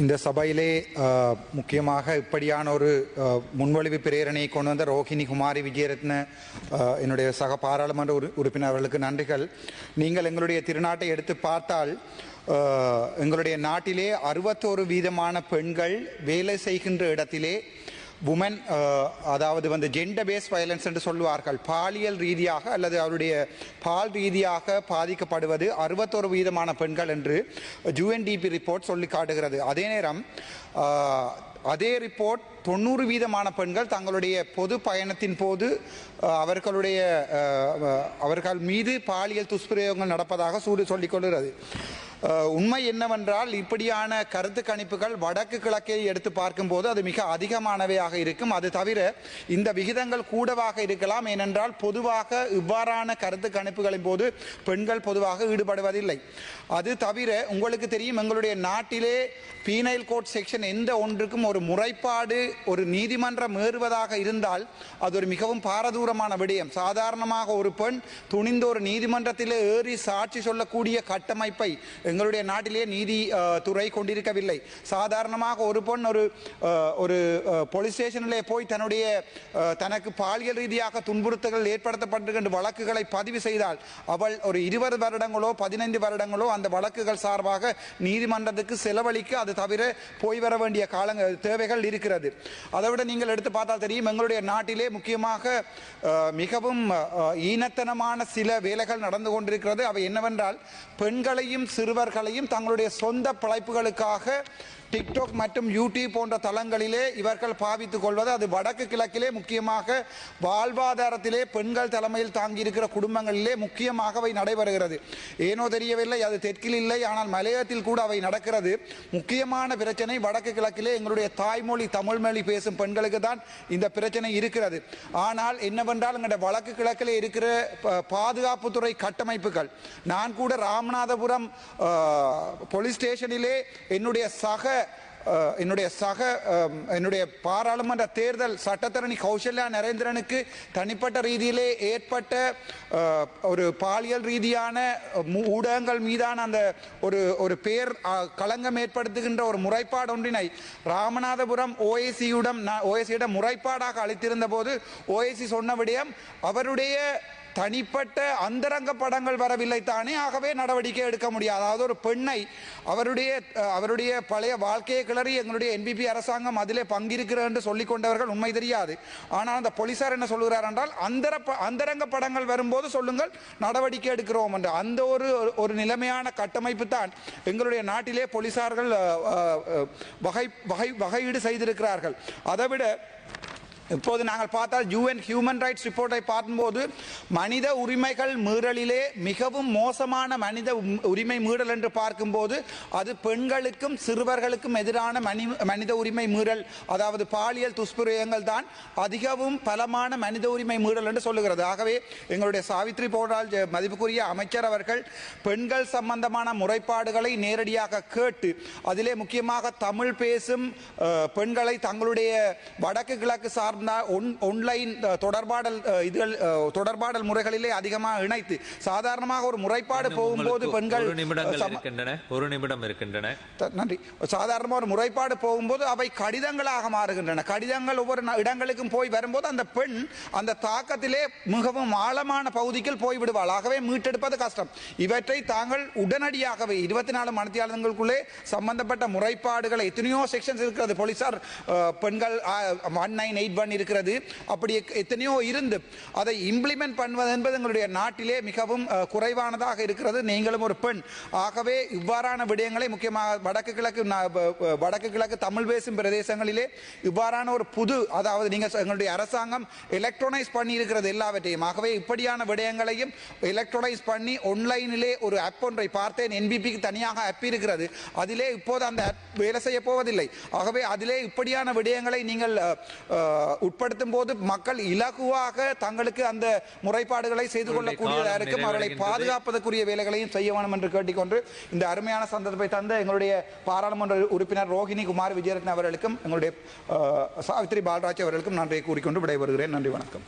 இந்த சபையிலே முக்கியமாக இப்படியான ஒரு முன்மொழிவு பிரேரணையை கொண்டு வந்த ரோஹிணி குமாரி விஜயரத்ன என்னுடைய சக பாராளுமன்ற உறு உறுப்பினர்களுக்கு நன்றிகள். நீங்கள் எங்களுடைய திருநாட்டை எடுத்து பார்த்தால் எங்களுடைய நாட்டிலே அறுபத்தோரு வீதமான பெண்கள் வேலை செய்கின்ற இடத்திலே உமன் uh, அதாவது வந்து ஜெண்டர் பேஸ் வயலன்ஸ் என்று சொல்லுவார்கள். பாலியல் ரீதியாக அல்லது அவருடைய பால் ரீதியாக பாதிக்கப்படுவது அறுபத்தொரு வீதமான பெண்கள் என்று ஜூஎன்டிபி ரிப்போர்ட் சொல்லி காட்டுகிறது. அதே நேரம் அதே ரிப்போர்ட் தொண்ணூறு வீதமான பெண்கள் தங்களுடைய பொது பயணத்தின் போது அவர்களுடைய அவர்கள் மீது பாலியல் துஷ்பிரயோகங்கள் நடப்பதாக சூடு சொல்லிக் கொள்கிறது. உண்மை என்னவென்றால் இப்படியான கருத்து கணிப்புகள் வடக்கு கிழக்கை எடுத்து பார்க்கும்போது அது மிக அதிகமானவையாக இருக்கும். அது தவிர இந்த விகிதங்கள் கூடவாக இருக்கலாம். ஏனென்றால் பொதுவாக இவ்வாறான கருத்து கணிப்புகளின் போது பெண்கள் பொதுவாக ஈடுபடுவதில்லை. அது தவிர உங்களுக்கு தெரியும் எங்களுடைய நாட்டிலே பீனைல் கோட் செக்ஷன் எந்த ஒன்றுக்கும் ஒரு முறைப்பாடு ஒரு நீதிமன்றம் ஏறுவதாக இருந்தால் அது ஒரு மிகவும் பாரதூரமான விடயம். சாதாரணமாக ஒரு பெண் துணிந்த ஒரு நீதிமன்றத்திலே ஏறி சாட்சி சொல்லக்கூடிய கட்டமைப்பை எங்களுடைய நாட்டிலே நீதி துறை கொண்டிருக்கவில்லை. சாதாரணமாக ஒரு பெண் ஒரு ஒரு போலீஸ் ஸ்டேஷனிலே போய் தன்னுடைய தனக்கு பாலியல் ரீதியாக துன்புறுத்தல்கள் ஏற்படுத்தப்பட்டிருக்கின்ற வழக்குகளை பதிவு செய்தால் அவள் ஒரு இருபது வருடங்களோ பதினைந்து வருடங்களோ அந்த வழக்குகள் சார்பாக நீதிமன்றத்துக்கு செலவழிக்க அது தவிர போய் வர வேண்டிய காலங்கள் தேவைகள் இருக்கிறது. அதை விட நீங்கள் எடுத்து பார்த்தால் தெரியும் எங்களுடைய நாட்டிலே முக்கியமாக மிகவும் ஈனத்தனமான சில வேலைகள் நடந்து கொண்டிருக்கிறது. அவை என்னவென்றால் பெண்களையும் இவர்களையும் தங்களுடைய சொந்த பிழைப்புகளுக்காக டிக்டாக் மற்றும் யூடியூப் போன்ற தளங்களிலே இவர்கள் பாவித்துக் கொள்வது அது வடக்கு கிழக்கிலே முக்கியமாக வாழ்வாதாரத்திலே பெண்கள் தலைமையில் தாங்கியிருக்கிற குடும்பங்களிலே முக்கியமாக அவை நடைபெறுகிறது. ஏனோ தெரியவில்லை அது தெற்கில் இல்லை ஆனால் மலையத்தில் கூட அவை நடக்கிறது. முக்கியமான பிரச்சனை வடக்கு கிழக்கிலே எங்களுடைய தாய்மொழி தமிழ் மொழி பேசும் பெண்களுக்கு தான் இந்த பிரச்சனை இருக்கிறது. ஆனால் என்னவென்றால் எங்களுடைய வடக்கு கிழக்கிலே இருக்கிற ப- பாதுகாப்புத்துறை கட்டமைப்புகள். நான் கூட ராமநாதபுரம் போலீஸ் ஸ்டேஷனிலே என்னுடைய சக என்னுடைய சக என்னுடைய பாராளுமன்ற தேர்தல் சட்டத்தரணி கௌசல்யா நரேந்திரனுக்கு தனிப்பட்ட ரீதியிலே ஏற்பட்ட ஒரு பாலியல் ரீதியான ஊடகங்கள் மீதான அந்த ஒரு ஒரு பேர் களங்கம் ஏற்படுத்துகின்ற ஒரு முறைப்பாடு ஒன்றினை ராமநாதபுரம் ஓஏசியுடன் ஓஏசியிடம் முறைப்பாடாக அளித்திருந்த போது ஓஏசி சொன்ன விடயம் அவருடைய தனிப்பட்ட அந்தரங்க படங்கள் வரவில்லை தானே? ஆகவே நடவடிக்கை எடுக்க முடியாது. அதாவது ஒரு பெண்ணை அவருடைய அவருடைய பழைய வாழ்க்கையை கிளறி எங்களுடைய என்பிபி அரசாங்கம் அதிலே பங்கிருக்கிறது என்று சொல்லிக் கொண்டவர்கள் உண்மை தெரியாது. ஆனால் அந்த போலீசார் என்ன சொல்கிறார் என்றால் அந்தர ப- அந்தரங்க படங்கள் வரும்போது சொல்லுங்கள் நடவடிக்கை எடுக்கிறோம் என்று. அந்த ஒரு ஒரு நிலைமையான கட்டமைப்பு தான் எங்களுடைய நாட்டிலே போலீசார்கள் வகை வகை வகையீடு செய்திருக்கிறார்கள். அதை விட இப்போது நாங்கள் பார்த்தால் யூஎன் ஹியூமன் ரைட்ஸ் ரிப்போர்ட்டை பார்க்கும்போது மனித உரிமைகள் மீறலிலே மிகவும் மோசமான மனித உம்- உரிமை மீறல் என்று பார்க்கும்போது அது பெண்களுக்கும் சிறுவர்களுக்கும் எதிரான மனி மனித உரிமை மீறல் அதாவது பாலியல் துஷ்பிரயோகங்கள் தான் அதிகவும் பலமான மனித உரிமை மீறல் என்று சொல்லுகிறது. ஆகவே எங்களுடைய சாவித்ரி போரால் மதிப்புக்குரிய அமைச்சர் அவர்கள் பெண்கள் சம்பந்தமான முறைப்பாடுகளை நேரடியாக கேட்டு அதிலே முக்கியமாக தமிழ் பேசும் பெண்களை தங்களுடைய வடக்கு கிழக்கு சார்ந்த ஒன் ஒன்லைன் தொடர்பாடல் இதுகள் தொடர்பாடல் முறைகளிலே அதிகமாக இணைத்து சாதாரணமாக ஒரு முறைப்பாடு போகும்போது பெண்கள் ஒரு நிமிடம் இருக்கின்றன. நன்றி. சாதாரணமாக ஒரு முறைப்பாடு போகும்போது அவை கடிதங்களாக மாறுகின்றன. கடிதங்கள் ஒவ்வொரு இடங்களுக்கும் போய் வரும்போது அந்த பெண் அந்த தாக்கத்திலே மிகவும் ஆழமான பகுதிக்கு போய் விடுவாள். ஆகவே மீட்டெடுப்பது கஷ்டம். இவற்றை தாங்கள் உடனடியாகவே இருபத்தி நாலு மணித்தியாளர்களுக்குள்ளே சம்பந்தப்பட்ட முறைப்பாடுகளை எத்தனையோ செக்ஷன்ஸ் இருக்கிறது. போலீசார் பெண்கள் ஒன் நைன் எயிட் ஒன் இருக்கிறது அப்படி எக்- எத்தனையோ இருந்து அதை இம்ப்ளிமெண்ட் பண்ணுவது என்பது எங்களுடைய நாட்டிலே மிகவும் குறைவானதாக இருக்கிறது. நீங்களும் ஒரு பெண். ஆகவே இவ்வாறான விடயங்களை முக்கியமாக வடக்கு கிழக்கு வடக்கு கிழக்கு தமிழ் பேசும் பிரதேசங்களிலே இவ்வாறான ஒரு புது அதாவது நீங்கள் எங்களுடைய அரசாங்கம் எலக்ட்ரானைஸ் பண்ணி இருக்கிறது எல்லாவற்றையும். ஆகவே இப்படியான விடயங்களையும் எலக்ட்ரானைஸ் பண்ணி ஒன்லைனிலே ஒரு ஆப் ஒன்றை பார்த்தேன். என்பிபிக்கு தனியாக ஆப் இருக்கிறது. அதிலே இப்போது அந்த ஆப் வேலை செய்ய போவதில்லை. ஆகவே அதிலே இப்படியான விடயங்களை நீங்கள் உட்படுத்தும் போது மக்கள் இலகுவாக தங்களுக்கு அந்த முறைப்பாடுகளை செய்து கொள்ளக்கூடியதாக இருக்கும் அவர்களை. பாதுகாப்பதற்குரிய வேலைகளையும் செய்ய வேண்டும் என்று கேட்டுக்கொண்டு இந்த அருமையான சந்தர்ப்பத்தை தந்த எங்களுடைய பாராளுமன்ற உறுப்பினர் ரோஹிணி குமார் விஜயரத்ன அவர்களுக்கும் எங்களுடைய சாவித்ரி பாலராஜ் அவர்களுக்கும் நன்றியை கூறிக்கொண்டு விடைபெறுகிறேன். நன்றி வணக்கம்.